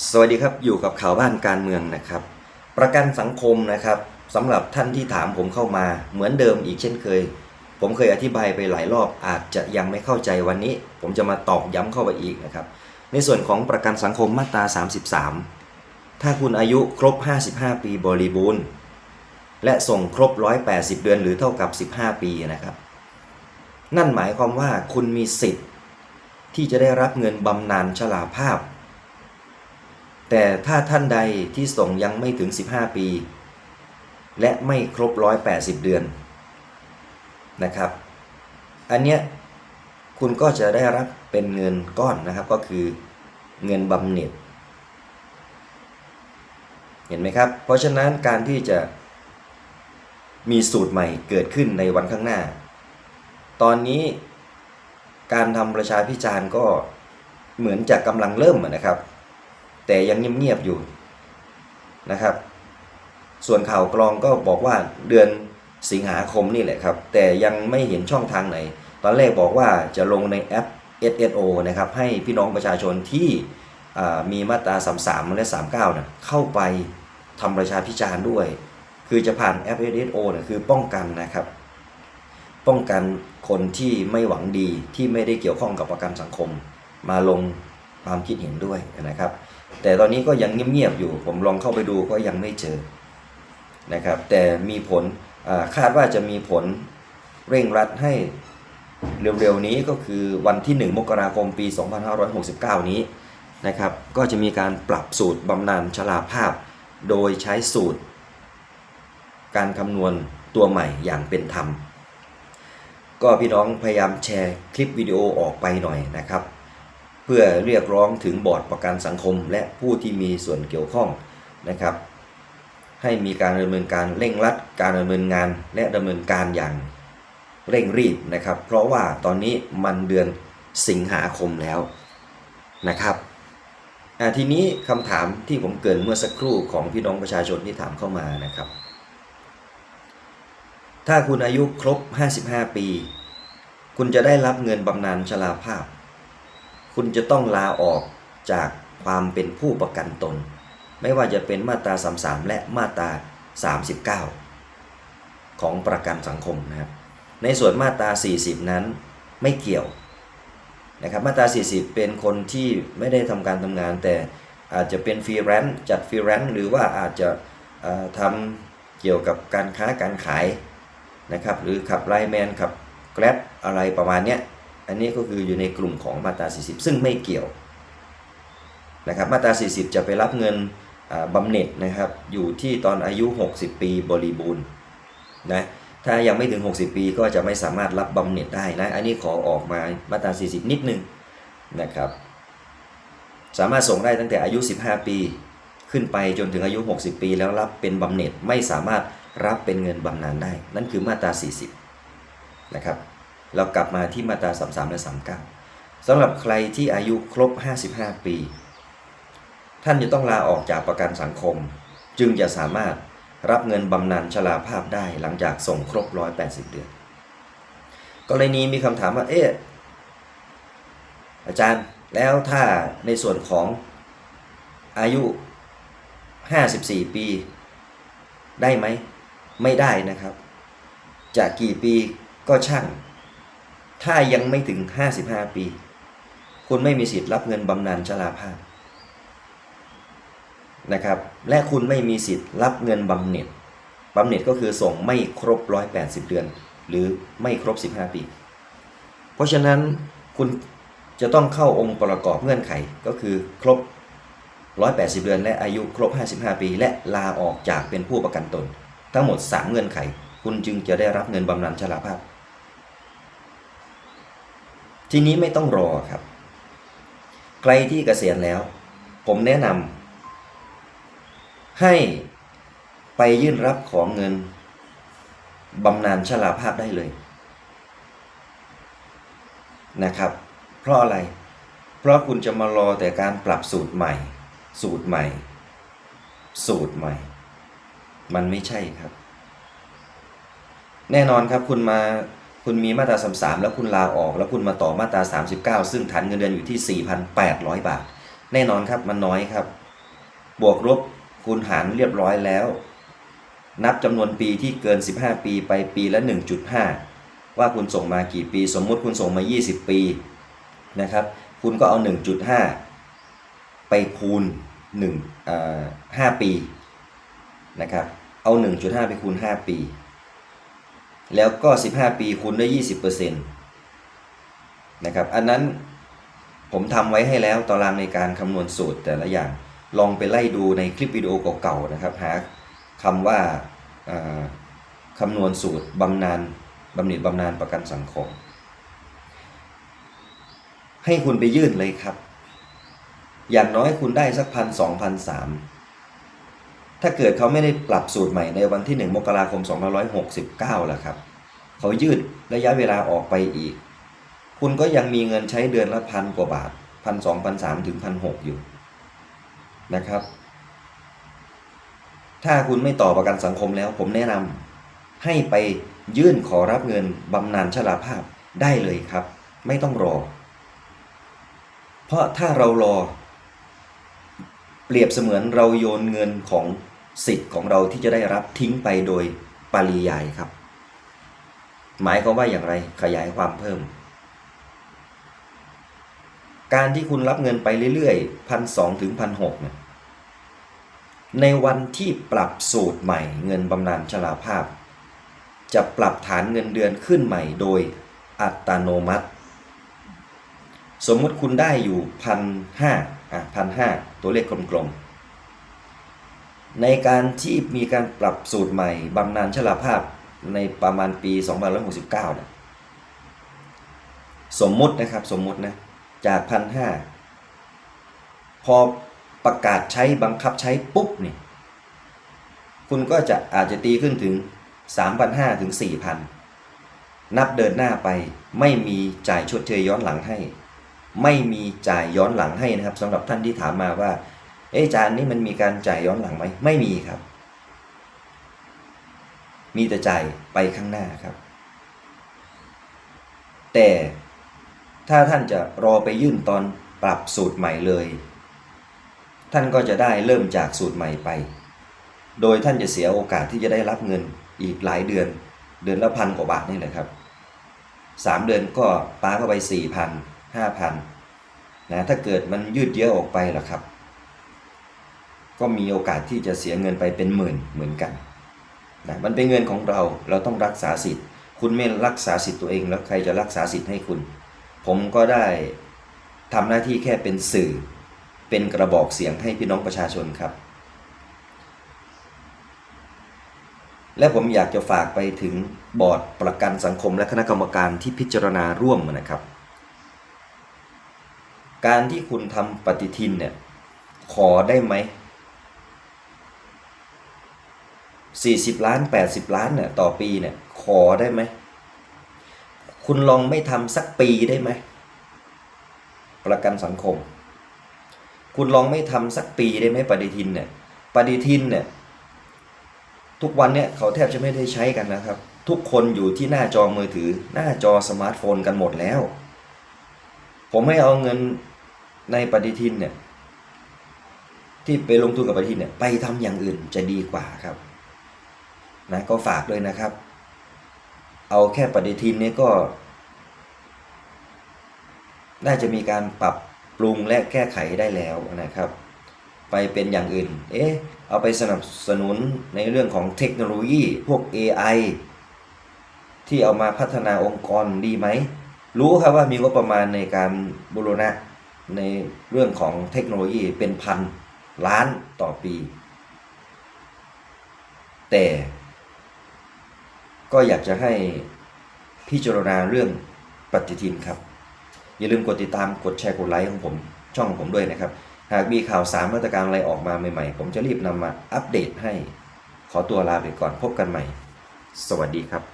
สวัสดีครับอยู่กับข่าวบ้านการเมืองนะครับ ประกันสังคมนะครับสำหรับท่านที่ถามผมเข้ามาเหมือนเดิมอีกเช่นเคย ผมเคยอธิบายไปหลายรอบอาจจะยังไม่เข้าใจวันนี้ ผมจะมาตอกย้ำเข้าไปอีกนะครับ ในส่วนของประกันสังคมมาตรา 33 ถ้าคุณอายุครบ 55 ปีบริบูรณ์ และส่งครบ 180 เดือนหรือเท่ากับ 15 ปีนะครับ นั่นหมายความว่าคุณมีสิทธิ์ ที่จะได้รับเงินบำนาญชราภาพ แต่ถ้าท่านใดที่ส่งยังไม่ถึง 15 ปี และไม่ครบ 180 เดือนนะครับ อันเนี้ยคุณก็จะได้รับเป็นเงินก้อนนะครับก็คือเงินบำเหน็จ เห็นไหมครับ เพราะฉะนั้นการที่จะมีสูตรใหม่เกิดขึ้นในวันข้างหน้า ตอนนี้การทำประชาพิจารณ์ก็เหมือนจะกำลังเริ่มนะครับ แต่ยังเงียบๆอยู่นะครับ ส่วนข่าวกรองก็บอกว่าเดือนสิงหาคมนี่แหละครับ แต่ยังไม่เห็นช่องทางไหน ตอนแรกบอกว่าจะลงในแอป SSO นะครับ ให้พี่น้องประชาชนที่มีมาตรา 33 และ 39นะเข้าไปทำประชาพิจารณ์ด้วย คือจะผ่านแอป SSO นะคือป้องกันนะครับ ป้องกันคนที่ไม่หวังดีที่ไม่ได้เกี่ยวข้องกับประกันสังคม มาลง ความคิดเห็นด้วยนะครับ แต่ตอนนี้ก็ยังเงียบๆอยู่ ผมลองเข้าไปดูก็ยังไม่เจอนะครับ แต่มีผลคาดว่าจะมีผลเร่งรัดให้เร็วๆนี้ก็คือวันที่ 1 มกราคมปี 2569 นี้นะครับ ก็จะมีการปรับสูตรบำนาญชราภาพ โดยใช้สูตร การคำนวณตัวใหม่อย่างเป็นธรรม ก็พี่น้องพยายามแชร์คลิปวิดีโอออกไปหน่อยนะครับ เพื่อเรียกร้องถึงบอร์ดประกันสังคม และผู้ที่มีส่วนเกี่ยวข้องนะครับ ให้มีการดำเนินการเร่งรัดการดำเนินงานและดำเนินการอย่างเร่งรีบนะครับ เพราะว่าตอนนี้มันเดือนสิงหาคมแล้วนะครับทีนี้คำถามที่ผมเกินเมื่อสักครู่ของพี่น้องประชาชนที่ถามเข้ามานะครับ ถ้าคุณอายุครบ 55 ปี คุณจะได้รับเงินบำนาญชราภาพ คุณจะต้องลาออกจากความเป็นผู้ประกันตน ไม่ว่าจะเป็นมาตรา33 และมาตรา39 ของประกันสังคมนะครับ ในส่วนมาตรา 40 นั้นไม่เกี่ยวนะครับมาตรา 40 เป็นคนที่ไม่ได้ทำการทำงาน แต่อาจจะเป็นฟรีแลนซ์จัดฟรีแลนซ์หรือว่าอาจจะทำเกี่ยวกับการค้าการขายนะครับหรือขับไลแมนขับแกร็บอะไรประมาณเนี้ย อันนี้ก็คืออยู่ในกลุ่มของมาตรา 40 ซึ่งไม่เกี่ยวนะครับมาตรา 40 จะไปรับเงินอ่าบำเหน็จนะครับอยู่ที่ตอนอายุ 60 ปีบริบูรณ์นะถ้ายังไม่ถึง 60 ปีก็จะไม่สามารถรับบำเหน็จได้นะ อันนี้ขอออกมามาตรา 40 นิดนึงนะครับ สามารถส่งได้ตั้งแต่อายุ 15 ปี ขึ้นไปจนถึงอายุ 60 ปี แล้วรับเป็นบำเหน็จไม่สามารถรับเป็นเงินบำนาญได้ นั่นคือมาตรา 40 นะครับ เรากลับมาที่มาตรา33และ39สำหรับใครที่อายุครบ 55 ปี ท่านจะต้องลาออกจากประกันสังคม จึงจะสามารถรับเงินบำนาญชราภาพได้หลังจากส่งครบ 180 เดือน กรณีมีคำถามว่า เอ๊ะ อาจารย์แล้วถ้าในส่วนของอายุ 54 ปี ได้ไหม ไม่ได้นะครับจะกี่ปีก็ช่าง ถ้ายังไม่ถึง 55 ปี คุณไม่มีสิทธิ์รับเงินบำนาญชราภาพนะครับ และคุณไม่มีสิทธิ์รับเงินบำเหน็จบำเหน็จก็คือส่งไม่ครบ 180 เดือน หรือไม่ครบ 15 ปี เพราะฉะนั้นคุณจะต้องเข้าองค์ประกอบเงื่อนไขก็คือครบ 180 เดือน และอายุครบ 55 ปี และลาออกจากเป็นผู้ประกันตน ทั้งหมด 3 เงื่อนไข คุณจึงจะได้รับเงินบำนาญชราภาพ ทีนี้ไม่ต้องรอครับ ใครที่เกษียณแล้ว ผมแนะนำให้ไปยื่นรับของเงินบำนาญชราภาพได้เลยนะครับ เพราะอะไร เพราะคุณจะมารอแต่การปรับสูตรใหม่ สูตรใหม่ สูตรใหม่ มันไม่ใช่ครับ แน่นอนครับคุณมา คุณมีมาตรา33 แล้วคุณลาออก แล้วคุณมาต่อมาตรา 39 ซึ่งฐานเงินเดือนอยู่ที่ 4,800 บาท แน่นอนครับมันน้อยครับ บวกลบคูณหารเรียบร้อยแล้ว นับจำนวนปีที่เกิน 15 ปีไปปีละ 1.5 ว่าคุณส่งมากี่ปี สมมุติคุณส่งมา 20 ปีนะครับ คุณก็เอา 1.5 ไปคูณ1อ่า5ปีนะครับ เอา 1.5 ไปคูณ 5 ปี แล้วก็ 15 ปีคูณด้วย20%นะครับ อันนั้นผมทำไว้ให้แล้วตารางในการคำนวณสูตรแต่ละอย่าง ลองไปไล่ดูในคลิปวิดีโอเก่าๆนะครับ หาคำว่าอ่าคำนวณสูตรบำนาญบำเหน็จบำนาญประกันสังคม ให้คุณไปยื่นเลยครับ อย่างน้อยคุณได้สักพันสองพันสาม ถ้าเกิดเขาไม่ได้ปรับสูตรใหม่ในวันที่ 1 มกราคม 2569แล้วครับ เขายืดระยะเวลาออกไปอีก คุณก็ยังมีเงินใช้เดือนละพันกว่าบาทพันสองพันสามถึงพันหกอยู่นะครับ ถ้าคุณไม่ต่อประกันสังคมแล้ว ผมแนะนำให้ไปยื่นขอรับเงินบำนาญชราภาพได้เลยครับ ไม่ต้องรอ เพราะถ้าเรารอ เปรียบเสมือนเราโยนเงินของ สิทธิ์ของเราที่จะได้รับทิ้งไปโดยปริยายครับ หมายความว่าอย่างไรขยายความเพิ่ม การที่คุณรับเงินไปเรื่อยๆพันสองถึงพันหกเนี่ยในวันที่ปรับสูตรใหม่เงินบำนาญชราภาพ จะปรับฐานเงินเดือนขึ้นใหม่โดยอัตโนมัติ สมมุติคุณได้อยู่พันห้าอะพันห้าตัวเลขกลมๆ ในการที่มีการปรับสูตรใหม่บำนาญชราภาพในประมาณปี 2569นี่ยสมมุตินะครับสมมุตินะจากพันห้าพอประกาศใช้บังคับใช้ปุ๊บเนี่ยคุณก็จะอาจจะตีขึ้นถึง 3,500 ถึง 4,000 นับเดินหน้าไปไม่มีจ่ายชดเชยย้อนหลังให้ ไม่มีจ่ายย้อนหลังให้นะครับสำหรับท่านที่ถามมาว่า เอ๊ะอาจารย์นี่มันมีการจ่ายย้อนหลังไหมไม่มีครับ มีแต่จ่ายไปข้างหน้าครับ แต่ถ้าท่านจะรอไปยื่นตอนปรับสูตรใหม่เลย ท่านก็จะได้เริ่มจากสูตรใหม่ไป โดยท่านจะเสียโอกาสที่จะได้รับเงินอีกหลายเดือน เดือนละพันกว่าบาทนี่แหละครับสามเดือนก็ปาเข้าไปสี่พันห้าพันนะถ้าเกิดมันยืดเยอะออกไปล่ะครับ ก็มีโอกาสที่จะเสียเงินไปเป็นหมื่นเหมือนกันนะมันเป็นเงินของเราเราต้องรักษาสิทธิ์ คุณไม่รักษาสิทธิ์ตัวเองแล้วใครจะรักษาสิทธิ์ให้คุณ ผมก็ได้ทำหน้าที่แค่เป็นสื่อ เป็นกระบอกเสียงให้พี่น้องประชาชนครับ และผมอยากจะฝากไปถึงบอร์ดประกันสังคมและคณะกรรมการที่พิจารณาร่วมนะครับ การที่คุณทำปฏิทินเนี่ยขอได้ไหม 40 ล้าน 80 ล้านเนี่ยต่อปีเนี่ยขอได้ไหม คุณลองไม่ทำสักปีได้ไหม ประกันสังคม คุณลองไม่ทำสักปีได้ไหมปฏิทินเนี่ยปฏิทินเนี่ยทุกวันเนี่ยเขาแทบจะไม่ได้ใช้กันนะครับ ทุกคนอยู่ที่หน้าจอมือถือ หน้าจอสมาร์ทโฟนกันหมดแล้ว ผมให้เอาเงินในปฏิทินเนี่ยที่ไปลงทุนกับปฏิทินเนี่ยไปทำอย่างอื่นจะดีกว่าครับ นะก็ฝากด้วยนะครับ เอาแค่ปฏิทินนี้ก็ น่าจะมีการปรับปรุงและแก้ไขได้แล้วนะครับ ไปเป็นอย่างอื่น เอ๊ะ เอาไปสนับสนุนในเรื่องของเทคโนโลยีพวก AI ที่เอามาพัฒนาองค์กรดีไหม รู้ครับว่ามีงบประมาณในการบูรณะในเรื่องของเทคโนโลยีเป็นพันล้านต่อปี แต่ ก็อยากจะให้พิจารณาเรื่องปฏิทินครับ อย่าลืมกดติดตามกดแชร์กดไลค์ของผมช่องของผมด้วยนะครับ หากมีข่าวสารมาตรการอะไรออกมาใหม่ๆ ผมจะรีบนำมาอัปเดตให้ ขอตัวลาไปก่อนพบกันใหม่ สวัสดีครับ